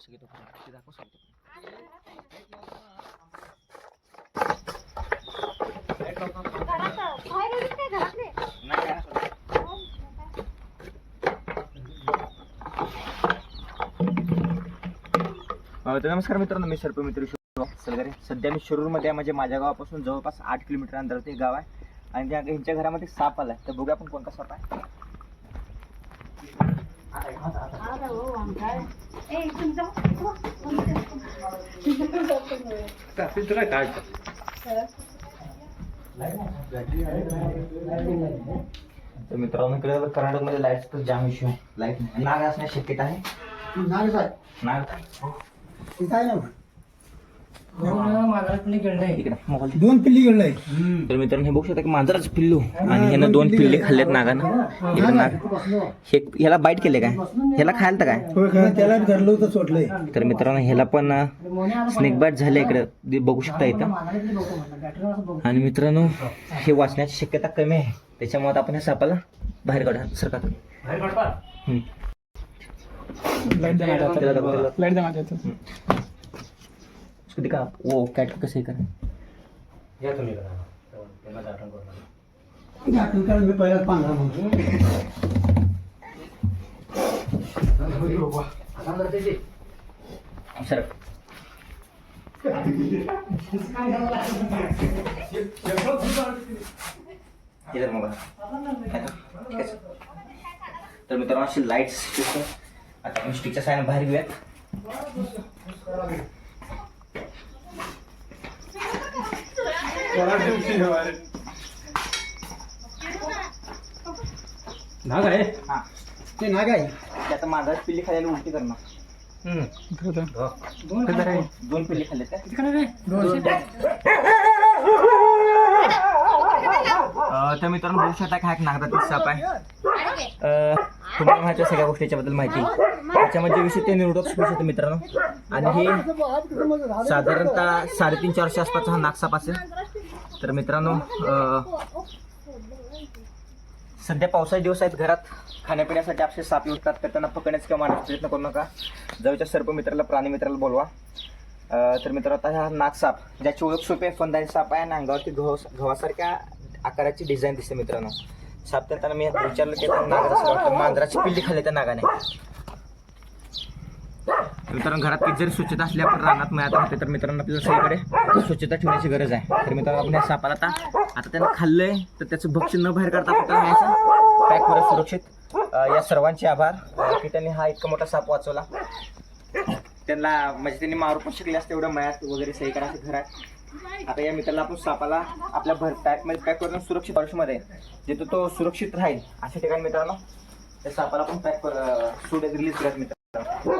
ते दाखव ते दाखव तर नमस्कार मित्रांनो मी सर्प मित्र सलगरे. सध्या मी शिरूरमध्ये आहे म्हणजे माझ्या गावापासून जवळपास आठ किलोमीटर अंतर ते गाव आहे. आणि त्या यांच्या घरामध्ये साप आलाय. तर बघूया आपण कोणता साप आहे. तर मित्रांनो इकडे कर्नाटकमध्ये लाइट जाम इश्यू आहे. लाइट नाग असण्याची शक्यता आहे. नाग दोन पिल्ली तर मित्रांनो हे बघू शकता की मांजराच पिल्लू आणि ह्यानं दोन पिल्ले खाल्लेत नागानं. इकडे नाग हे ह्याला बाईट केले काय? ह्याला खायला तर काय? त्याला धरलं होतं सोडलंय तर मित्रांनो ह्याला पण स्नेक बाईट झाले इकडे. ते बघू शकता इथं. आणि मित्रांनो हे वाचण्याची शक्यता कमी आहे. त्याच्यामुळे आपण ह्या सापाला बाहेर काढा सरकार त्याला. उसको दिखा वो कैट को कैसे करें? गाठून काढून मी पहिलाच पांढरा म्हणतो सर। इधर मोबाईल तर मित्रांनो अशी लाईट्स आता स्टिकच्या साईन बाहेर घेऊयात नाग आहे? हा. ते नाग आहे. ते आता माझा पिल्ली खायला उलटी करणार दोन पिल्ली खाल्ले तर मित्रांनो बघू शकता काय एक नागरातील साप आहे अं, तुम्हाला माहिती आहे सगळ्या गोष्टीच्याबद्दल माहिती. त्याच्यामध्ये विषय ते निरोधक स्पेस होते मित्रांनो. आणि हे साधारणतः साडेतीनच्या वर्षा आसपासचा हा नागसाप असेल. तर मित्रांनो सध्या पावसाळी दिवस आहेत घरात. खाण्यापिण्यासाठी आपले साप उठतात तर त्यांना पकडण्याचा किंवा मारण्याचा प्रयत्न करू नका. जवळच्या प्राणी प्राणीमित्राला बोलवा. तर मित्र आता हा नागसाप ज्याची ओळख सोपी आहे फंदारी साप आहे आणि अंगावरती गव्हा गव्हासारख्या आकाराची डिझाईन दिसते मित्रांनो. साप त्यांना मी विचारलं की आता वाटतं मांजराची पिल्ली खाल्ली त्या नागाने. मित्रांनो घरात जरी स्वच्छता असली आपण रानात मिळत राहते तर मित्रांनो आपल्याला सगळीकडे स्वच्छता ठेवण्याची गरज आहे. तर मित्रांनो आपण या सापाला आता आता त्यानं खाल्लंय तर त्याचं भक्ष्य न बाहेर काढता आपण पॅक करत सुरक्षित? या सर्वांचे आभार. की त्यांनी हा इतका मोठा साप वाचवला. त्यांना म्हणजे त्यांनी मारू पण शिकले असते एवढं मयात वगैरे सही करायचं घरात आता या मित्राला आपण सापाला आपल्या भर पॅकमध्ये म्हणजे पॅक करून सुरक्षित आयुष्यामध्ये जिथं तो सुरक्षित राहील अशा ठिकाणी मित्रांनो त्या सापाला आपण पॅक कर सूट रिलीज करत मित्रांनो.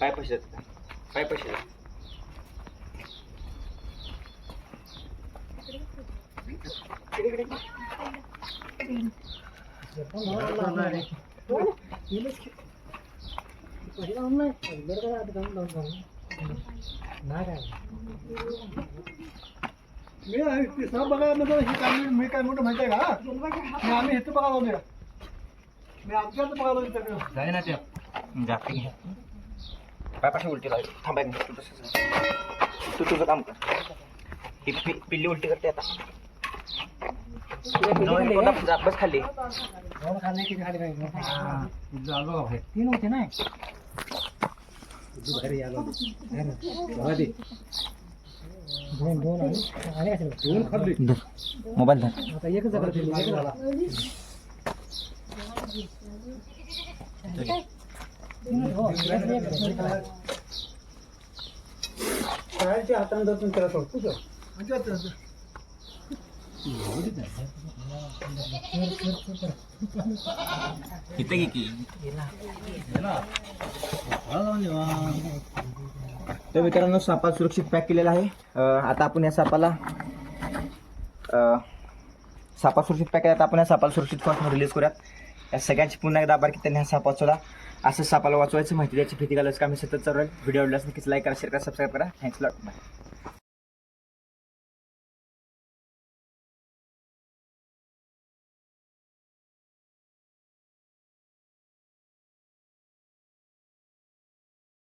काय पैसे देतात मी ते साप बघायला म्हणजे हे काय मी- मी काय मोठं आहे का मी आम्ही इथं बघायला मी आमच्या इथं बघायला लावले सगळं जाते. पाशी उलटी लागली थांबाय तू तसंच तू तुझं काम कर ही पि- पिल्ली उलटी करते आता बस खाली तीन होते ना दोन दोन आणि आणि दोन खाल्ले मोबाईल धर आता एकच झाला शाळेच्या हाताने सोडतो तर मित्रांनो सापा सुरक्षित पॅक केलेला आहे. अं, आता आपण या सापाला अं, सापा सुरक्षित पॅक केला आता आपण या सापाला सुरक्षित फॉर्म रिलीज करूयात. या सगळ्यांची पुन्हा एकदा आभार की त्यांनी हा सापा वाचवला. असं सापाला वाचवायचं माहिती द्यायची भीती घालायचं. मी सतत चालू आहे व्हिडिओ आवडल्यास नक्कीच लाईक करा शेअर करा सबस्क्राईब करा. Thanks lot bye